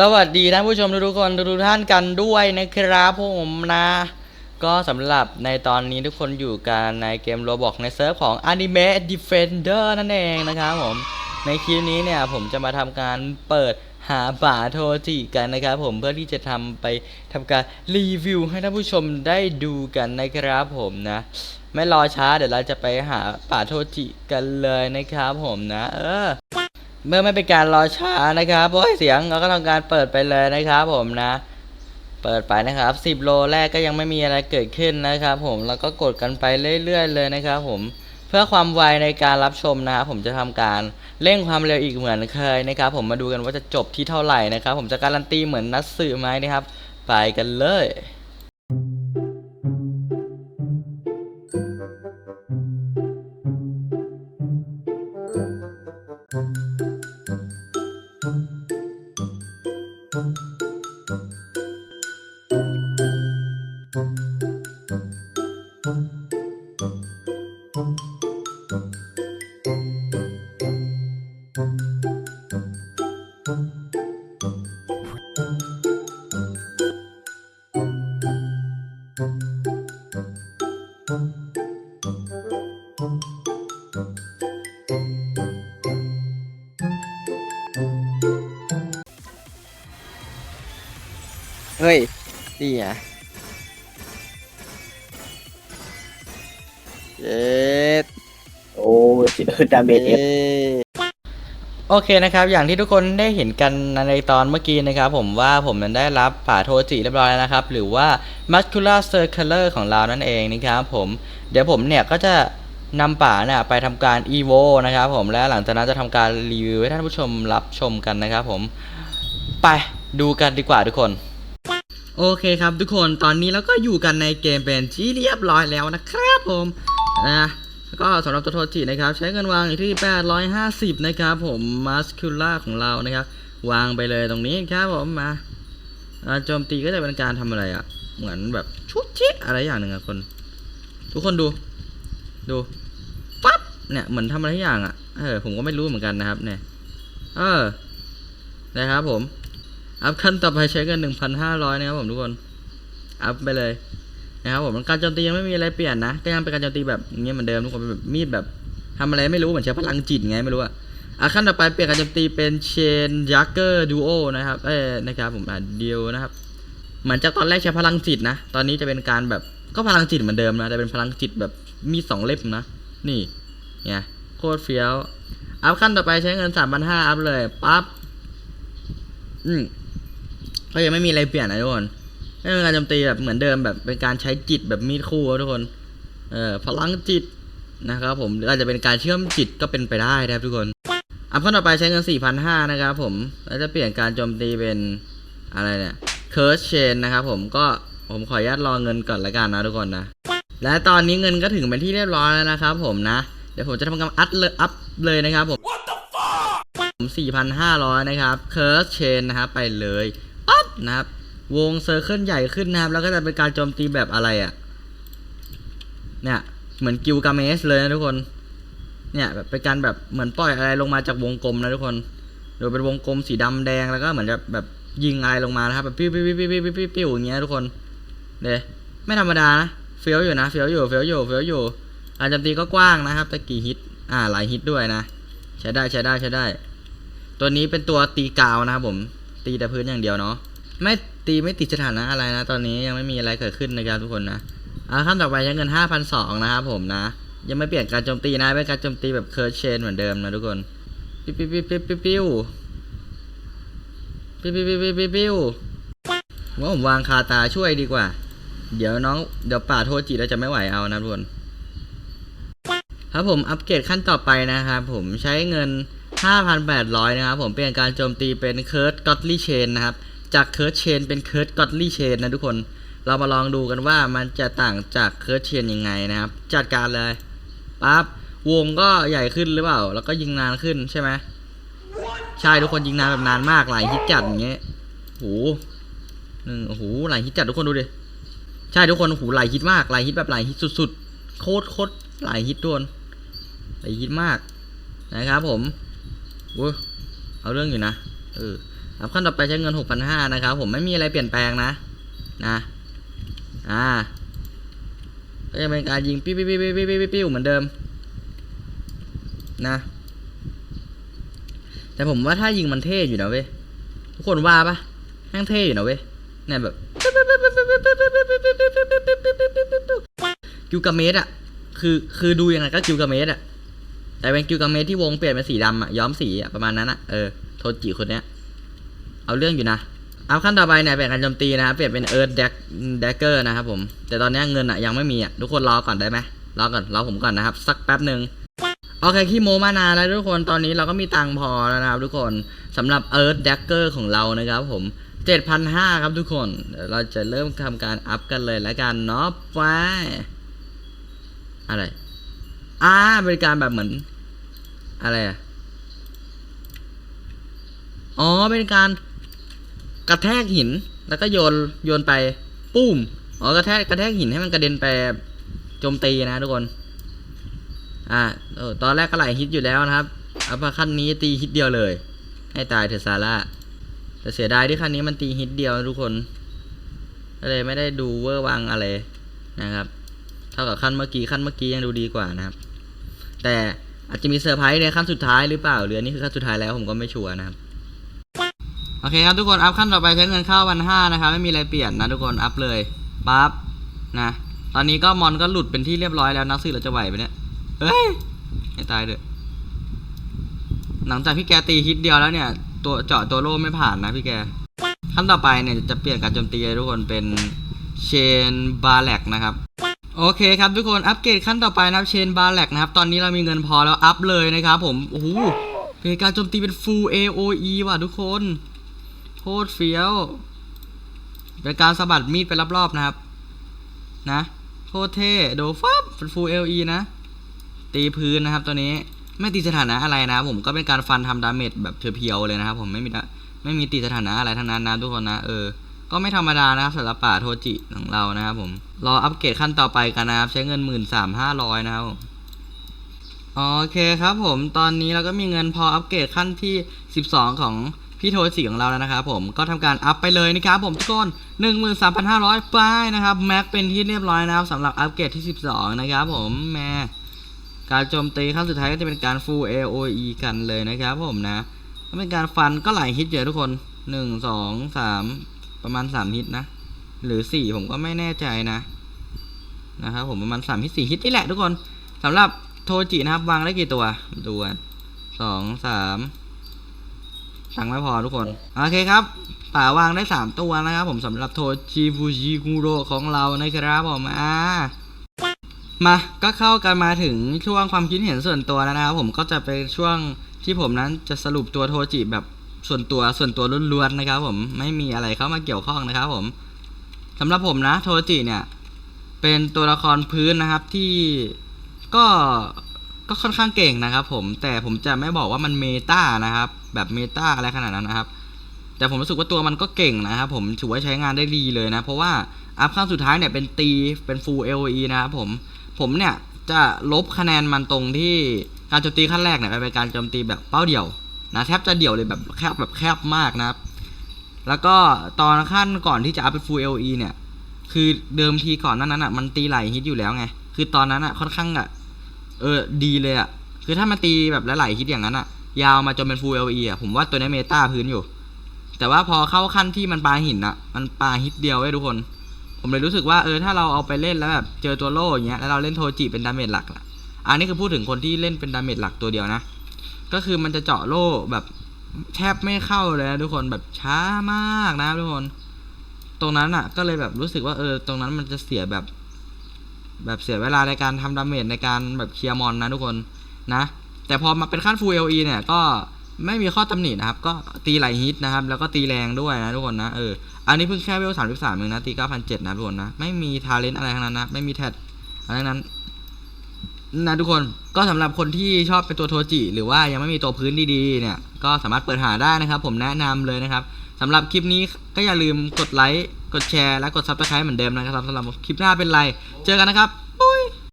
สวัสดีท่านผู้ชมทุกๆคนทุกๆท่านกันด้วยนะครับผมนะ ก็สำหรับในตอนนี้ทุกคนอยู่กันในเกมโรบอกในเซิร์ฟของ Anime Defender นั่นเองนะครับผมในคลิปนี้เนี่ยผมจะมาทำการเปิดหาป่าโทจิกันนะครับผมเพื่อที่จะทำไปทำการรีวิวให้ท่านผู้ชมได้ดูกันนะครับผมนะ ไม่รอช้าเดี๋ยวเราจะไปหาป่าโทจิกันเลยนะครับผมนะ เออ เมื่อไม่เป็นการรอช้านะครับโอ้ยเสียงเราก็ทำการเปิดไปเลยนะครับผมนะ เปิดไปนะครับ 10 โลแรกก็ยังไม่มีอะไรเกิดขึ้นนะครับผมแล้วก็กดกันไปเรื่อยๆเลยนะครับผมเพื่อความไวในการรับชมนะครับผมจะทำการเร่งความเร็วอีกเหมือนเคยนะครับ ผมมาดูกันว่าจะจบที่เท่าไหร่นะครับ ผมจะการันตีเหมือนนัดสื่อไหมนะครับ ไปกันเลย เฮ้ยนี่ไงเย็ดโอ้ดาเมจเอฟ โอเคนะครับอย่างที่ทุกคนได้เห็นกันในตอนเมื่อกี้นะครับผมว่าผมนั้นได้รับป่าโทจิเรียบร้อยแล้วนะครับ หรือว่า muscular circular ของเรานั่นเองนะครับผมเดี๋ยวผมเนี่ยก็จะนำป่าเนี่ยไปทำการ evo นะครับผมและหลังจากนั้นจะทำการรีวิวให้ท่านผู้ชมรับชมกันนะครับผมไปดูกันดีกว่าทุกคน โอเคครับทุกคนตอนนี้เราก็อยู่กันในเกมเป็นที่เรียบร้อยแล้วนะครับผมนะ ก็สำหรับตัวโทจินะครับ ใช้เงินวางอยู่ที่ 850 นะครับผมมัสคิล่าของเรานะครับ วางไปเลยตรงนี้ครับผมมาอ่าโจมตีก็จะเป็นการทำอะไรอะ่ะ เหมือนแบบชุดชิอะไรอย่างหนึ่งอะคน ทุกคนดู ดูปั๊บเนี่ยเหมือนทำอะไรอย่างอะ่ะเออผมก็ไม่รู้เหมือนกันนะครับ เนี่ย เออนะครับผม อัพขั้นต่อไปใช้เงิน 1,500 นะครับผมทุกคน อัพไปเลย นะครับผมการโจมตียังไม่มีอะไรเปลี่ยนนะก็ยังเป็นการโจมตีแบบอย่างเงี้ยเหมือนเดิมทุกคนเป็นแบบมีดแบบทำอะไรไม่รู้เหมือนใช้พลังจิตไงไม่รู้อะอะขั้นต่อไปเปลี่ยนการโจมตีเป็นเชนยักเกอร์ดูโอนะครับเอ้นะครับผมอะเดียวนะครับเหมือนจากตอนแรกใช้พลังจิตนะตอนนี้จะเป็นการแบบก็พลังจิตเหมือนเดิมนะแต่เป็นพลังจิตแบบมีสองเล่มนะ นี่ไงโคตรเฟี้ยวอัพขั้นต่อไปใช้เงิน3,500อัพเลยปั๊บอืมก็ยังไม่มีอะไรเปลี่ยนนะทุกคน ไม่เป็นการโจมตีแบบเหมือนเดิมแบบเป็นการใช้จิตแบบมีดคู่ทุกคน เอ่อพลังจิตนะครับผมหรืออาจจะเป็นการเชื่อมจิตก็เป็นไปได้นะครับทุกคนอัพขั้นต่อไปใช้เงิน 4,500 นะครับผม แล้วจะเปลี่ยนการโจมตีเป็นอะไรเนี่ยเคิร์ชเชนนะครับผมก็ผมขออนุญาตรอเงินก่อนละกันนะทุกคนนะ และตอนนี้เงินก็ถึงเป็นที่เรียบร้อยแล้วนะครับผมนะ เดี๋ยวผมจะทำการอัพเลยอัพเลยนะครับผมผม4,500 นะครับเคิร์สเชนนะครับไปเลยปั๊บนะครับ วงเซอร์เคิลใหญ่ขึ้นนะครับ แล้วก็จะเป็นการโจมตีแบบอะไรอะ่ะ เนี่ย เหมือนกิลกาเมสเลยนะทุกคน เนี่ยแบบเป็นการแบบเหมือนปล่อยอะไรลงมาจากวงกลมนะทุกคน โดยเป็นวงกลมสีดำแดงแล้วก็เหมือนจะแบบยิงอะไรลงมานะครับแบบปิ้วปิ้วปิ้วปิ้วปิ้วปิ้วปิ้วอย่างเงี้ยทุกคนเด้ไม่ธรรมดานะเฟี้ยวอยู่นะเฟี้ยวอยู่เฟี้ยวอยู่เฟี้ยวอยู่การโจมตีก็กว้างนะครับแต่กี่ฮิตอ่าหลายฮิตด้วยนะ ใช้ได้ใช้ได้ใช้ได้ ตัวนี้เป็นตัวตีกาวนะครับผม ตีแต่พื้นอย่างเดียวเนาะ ไม่ตีไม่ติดสถานะอะไรนะ ตอนนี้ยังไม่มีอะไรเกิดขึ้นนะครับทุกคนนะอ่าขั้นต่อไปใช้เงิน5,200นสองนะครับผมนะ ยังไม่เปลี่ยนการโจมตีนะเป็นการโจมตีแบบเคิร์ชเชนเหมือนเดิมนะทุกคนปิ้วปิ้วปิ้วปิ้วปิ้วปิ้วปิ้วปิ้วปิ้วปิ้วปิ้วปิ้วว่าผมวางคาตาช่วยดีกว่า เดี๋ยวน้องเดี๋ยวป่าโทจิเราจะไม่ไหวเอานะทุกคนครับผมอัปเกรดขั้นต่อไปนะครับผมใช้เงิน 5,800 นะครับผมเปลี่ยนการโจมตีเป็นเคิร์ดก็ตลี่เชนนะครับ จากเคิร์ดเชนเป็นเคิร์ดก็ตลี่เชนนะทุกคน เรามาลองดูกันว่ามันจะต่างจากเคิร์ดเชนยังไงนะครับ จัดการเลยปั๊บวงก็ใหญ่ขึ้นหรือเปล่า แล้วก็ยิงนานขึ้นใช่ไหมใช่ทุกคนยิงนานแบบนานมากหลายฮิตจัดอย่างเงี้ยโหหนึ่งโอ้โหหลายฮิตจัดทุกคนดูดิใช่ทุกคนโอ้โหหลายฮิตมากหลายฮิตแบบหลายฮิตสุดๆโคตรโคตรหลายฮิตทุกคนหลายฮิตมากนะครับผมอุ้ยเอาเรื่องอยู่นะเออ อัพขั้นต่อไปใช้เงินหกพันห้านะครับ ผมไม่มีอะไรเปลี่ยนแปลงนะ นะ อ่า ก็จะเป็นการยิงปิ้วปิ้วปิ้วปิ้วปิ้วปิ้วปิ้วเหมือนเดิม นะ แต่ผมว่าถ้ายิงมันเท่อยู่นะเว้ย ทุกคนว่าปะแม่งเท่อยู่นะเว้ย เนี่ยแบบกิวกาเมสอะคือ คือดูยังไงก็กิวกาเมสอะแต่เป็นกิวกาเมสที่วงเปลี่ยนเป็นสีดำอะย้อมสีอะประมาณนั้นอะเออ โทจิคนเนี้ย เอาเรื่องอยู่นะเอาขั้นต่อไปเนี่ยเปลี่ยนการโจมตีนะครับเปลี่ยนเป็นเอิร์ธแดกแดกเกอร์นะครับผมแต่ตอนนี้เงินอะยังไม่มีอะทุกคนรอก่อนได้ไหมรอก่อนรอผมก่อนนะครับ สักแป๊บหนึ่งโอเคขี้โมมานานแล้วทุกคนตอนนี้เราก็มีตังพอแล้วนะครับทุกคนสำหรับเอิร์ธแดกเกอร์ของเรานะครับผม7,500ครับทุกคนเดี๋ยวเราจะเริ่มทำการอัพกันเลยแล้วกันเนาะไปอะไรอ่าเป็นการแบบเหมือน อะไรอะอ๋อเป็นการ กระแทกหิน แล้วก็โยนโยนไปปุ้มอ๋อกระแทกกระแทกหินให้มันกระเด็นไปโจมตีนะทุกคน อ่าเออตอนแรกก็ไหลฮิตอยู่แล้วนะครับอัพขั้นนี้ตีฮิตเดียวเลย ให้ตายเถอะซาร่าแต่เสียดายที่ขั้นนี้มันตีฮิตเดียวทุกคนก็เลยไม่ได้ดูเวอร์วังอะไรนะครับ เท่ากับขั้นเมื่อกี้ขั้นเมื่อกี้ยังดูดีกว่านะครับ แต่อาจจะมีเซอร์ไพรส์ในขั้นสุดท้ายหรือเปล่าหรืออันนี้คือขั้นสุดท้ายแล้วผมก็ไม่ชัวร์นะครับ โอเคครับทุกคนอัพขั้นต่อไปใช้เงินเข้าวันห้านะครับไม่มีอะไรเปลี่ยนนะทุกคนอัพเลยปั๊บนะตอนนี้ก็มอนก็หลุดเป็นที่เรียบร้อยแล้วนักสืบเราจะไหวไปเนี่ยเฮ้ยให้ตายเถอหลังจากพี่แกตีฮิตเดียวแล้วเนี่ย ตัวเจาะตัวโล่ไม่ผ่านนะพี่แกขั้นต่อไปเนี่ยจะเปลี่ยนการโจมตีทุกคนเป็นเชนบาแลกนะครับโอเคครับทุกคนอัปเกรดขั้นต่อไปนะครับเชนบาแลกนะครับตอนนี้เรามีเงินพอแล้วอัพเลยนะครับผมโอ้โหเป็นการโจมตีเป็น full AOE ว่ะทุกคน คตรเฟี้ยวเป็นการสะบัดมีดไปรอบๆนะครับ นะโคตรเท่โดฟับเป็น full AOE นะ ตีพื้นนะครับตัวนี้ไม่ตีสถานะอะไรนะ ผมก็เป็นการฟันทำดาเมจแบบเพียวๆเลยนะครับ ผมไม่มีไม่มีตีสถานะอะไรทั้งนั้นนะทุกคนนะเออก็ไม่ธรรมดานะครับสำหรับป่าโทจิของเรานะครับผมรออัปเกรดขั้นต่อไปกันนะครับ ใช้เงินหมื่นสามห้าร้อยนะครับโอเคครับผมตอนนี้เราก็มีเงินพออัปเกรดขั้นที่ 12 ของ พี่โทจิของเราแล้วนะครับผมก็ทำการอัพไปเลยนะครับผมทุกคน13,500ไปนะครับแม็กเป็นที่เรียบร้อยนะครับสำหรับอัปเกรดที่ 12 นะครับผมแม่การโจมตีขั้นสุดท้ายก็จะเป็นการ full AOE กันเลยนะครับผมนะก็เป็นการฟันก็หลายฮิตเยอะทุกคนหนึ่งสองสามประมาณสามฮิตนะ หรือสี่ผมก็ไม่แน่ใจนะนะครับผมประมาณสามฮิตสี่ฮิตนี่แหละทุกคนสำหรับโทจินะครับวางได้กี่ตัวดูกันสองสาม ตังค์ไม่พอทุกคน โอเคครับป่าวางได้สามตัวนะครับผมสำหรับโทจิฟูจิกุโรของเรานะครับผมอ่ามาก็เข้ากันมาถึงช่วงความคิดเห็นส่วนตัวแล้วนะครับผมก็จะเป็นช่วงที่ผมนั้นจะสรุปตัวโทจิแบบส่วนตัวส่วนตัวล้วนๆนะครับ ผมไม่มีอะไรเข้ามาเกี่ยวข้องนะครับ ผมสำหรับผมนะโทจิเนี่ย เป็นตัวละครพื้นนะครับที่ก็ก็ค่อนข้างเก่งนะครับ ผมแต่ผมจะไม่บอกว่ามันเมตานะครับ แบบเมตาอะไรขนาดนั้นนะครับ แต่ผมรู้สึกว่าตัวมันก็เก่งนะครับผมถือว่าใช้งานได้ดีเลยนะ เพราะว่าอัพขั้นสุดท้ายเนี่ยเป็นตีเป็น full LOE นะครับผมผมเนี่ยจะลบคะแนนมันตรงที่การโจมตีขั้นแรกเนี่ยเป็นการโจมตีแบบเป้าเดี่ยวนะแทบจะเดี่ยวเลยแบบแคบแบบแคบมากนะครับ แล้วก็ตอนขั้นก่อนที่จะอัพเป็น full LE เนี่ย คือเดิมทีก่อนนั้นน่ะมันตีไหลฮิตอยู่แล้วไงคือตอนนั้นอะค่อนข้างอะเออดีเลยอะคือถ้ามันตีแบบหลายๆฮิตอย่างนั้นอะ ยาวมาจนเป็น full LE อะผมว่าตัวนี้เมตาพื้นอยู่ แต่ว่าพอเข้าขั้นที่มันปลาหินอะมันปลาฮิตเดียวไว้ยทุกคน ผมเลยรู้สึกว่าเออถ้าเราเอาไปเล่นแล้วแบบเจอตัวโล่อย่างเงี้ยแล้วเราเล่นโทจิเป็นดาเมจหลักล่ะอันนี้คือพูดถึงคนที่เล่นเป็นดาเมจหลักตัวเดียวนะ ก็คือมันจะเจาะโล่แบบแทบไม่เข้าเลยนะทุกคนแบบช้ามากนะทุกคน ตรงนั้นอะก็เลยแบบรู้สึกว่าเออ ตรงนั้นมันจะเสียแบบ แบบเสียเวลาในการทำดาเมจในการแบบเคลียร์มอนนะทุกคนนะ แต่พอมาเป็นขั้น Full LE เนี่ยก็ไม่มีข้อตำหนินะครับ ก็ตีไหลฮิตนะครับ แล้วก็ตีแรงด้วยนะทุกคนนะเอออันนี้เพิ่งแค่เวลสามสิบสามเองนะตีเก้าพันเจ็ดนะทุกคนนะ ไม่มีทาเลนต์อะไรทั้งนั้นนะ ไม่มีแทดอะไรทั้งนั้นนะทุกคนก็สำหรับคนที่ชอบเป็นตัวโทจิ หรือว่ายังไม่มีตัวพื้นดีๆ เนี่ย ก็สามารถเปิดหาได้นะครับ ผมแนะนำเลยนะครับสำหรับคลิปนี้ก็อย่าลืมกดไลค์กดแชร์และกดซับสไครต์เหมือนเดิมนะครับสำหรับคลิปหน้าเป็นไร เจอกันนะครับ